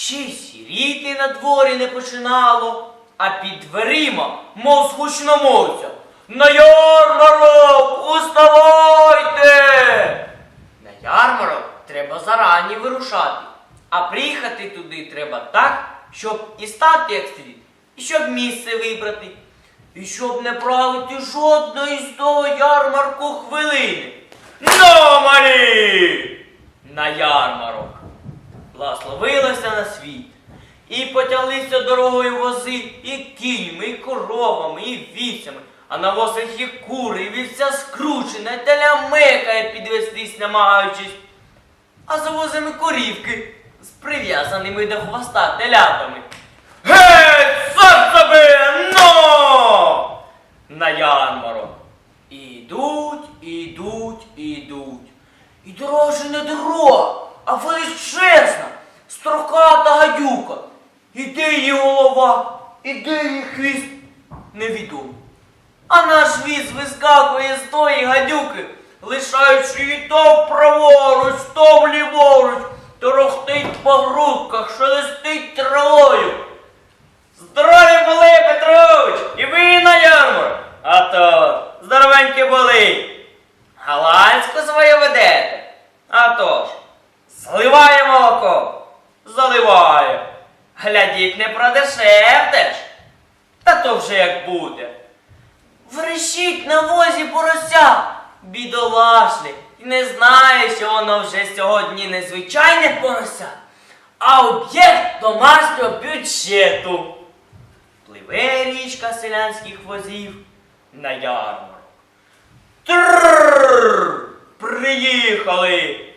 Ще й сіріти на дворі не починало, а під дверима, мов скучномовця. На ярмарок уставайте! На ярмарок треба зарані вирушати, а приїхати туди треба так, щоб і стати як слід, і щоб місце вибрати, і щоб не правити жодної з того ярмарку хвилини. Ну, малі! На ярмарок благословилося на світ. І потяглися дорогою вози, і кіньми, і коровами, і вівцями, а на возах і кури, і вівця скручена, і теля мекає підвестись, намагаючись. А за возами корівки з прив'язаними до хвоста телятами. Геть, себе, но! На ярмарок. І йдуть, і йдуть, і йдуть. Дорога не дорога, а величезна, строката гадюка. І де її голова, і де її хвіст, невідомо. А наш віз вискакує з тої гадюки, лишаючи її то праворуч, то вліворуч, торохтить по грудках, шелестить травою. Здорові були, Петрович! І ви на ярмарок! А то здоровенькі були. Галанську свою ведете? А то ж, заливає молоко, заливає. Глядіть, не продешевтеш. Та то вже як буде. Врещить на возі порося, бідолашний, і не знає, що воно вже сьогодні не звичайне порося, а об'єкт домашнього бюджету. Пливе річка селянських возів на ярмарок. Трррррр! Приїхали!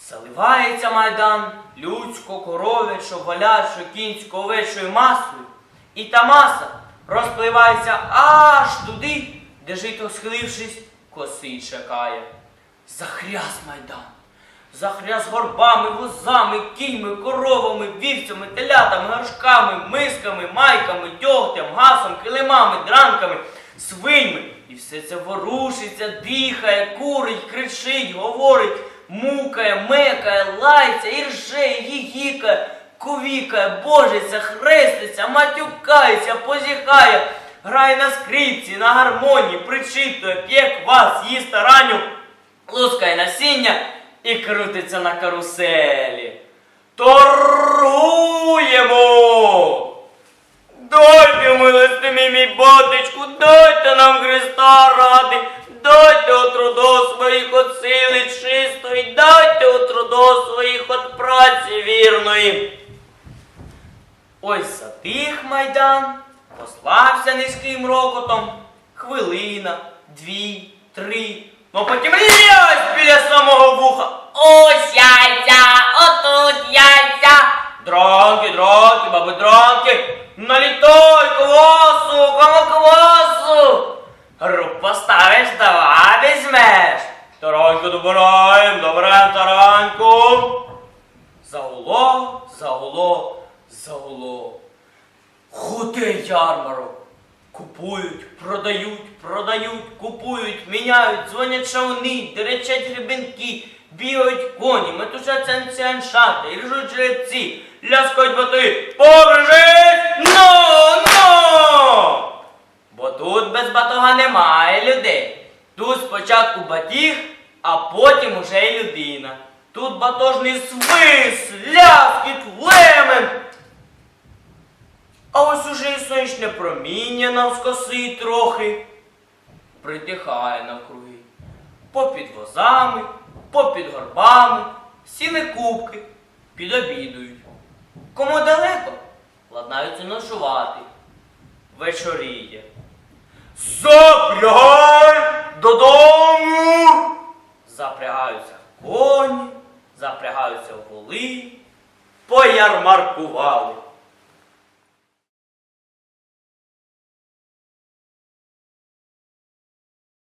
Заливається майдан людсько-коров'ячо, волячо, кінсько овечою масою, і та маса розпливається аж туди, де жито схилившись, коси чекає. Захряс майдан. Захряс горбами, возами, кіньми, коровами, вівцями, телятами, горшками, мисками, майками, дьогтям, гасом, килимами, дранками, свиньми. І все це ворушиться, дихає, курить, кричить, говорить, мукає, мекає, лається, і рже, і гігікає, ковікає, божиться, хреститься, матюкається, позіхає, грає на скрипці, на гармонії, причитує, п'є квас, їсть тараню, лускає насіння і крутиться на каруселі. Торгуємо! Дайте, милостиві мій батечку, дайте нам Христа ради, дайте от трудо своїх от сили чистої, дайте от трудо своїх от праці вірної. Ось затих майдан, послався низьким рокотом, хвилина, дві, три, ну потім лясь біля самого вуха. Ось яйця, отут яйця. Дранки, дранки, баби дранки, налітай квасу, кому квасу. Рук поставиш, давай візьмеш. Тараньку добираєм, ярмарок. Купують, продають, продають, купують, міняють, дзвонять шавни, деречать гребенки, бігають коні, метушаться аншати, і ржуть жеребці, ляскають бати, побежить, ну, ну! Бо тут без батога немає людей. Тут спочатку батіг, а потім уже й людина. Тут батожний свис, ляскіт, лемен. Сонячне проміння навскоси трохи. Притихає навкруги. Попід возами, попід горбами, сіли кубки, підобідують. Кому далеко, ладнаються ночувати. Вечоріє. Запрягай додому! Запрягаються коні, запрягаються воли, поярмаркували.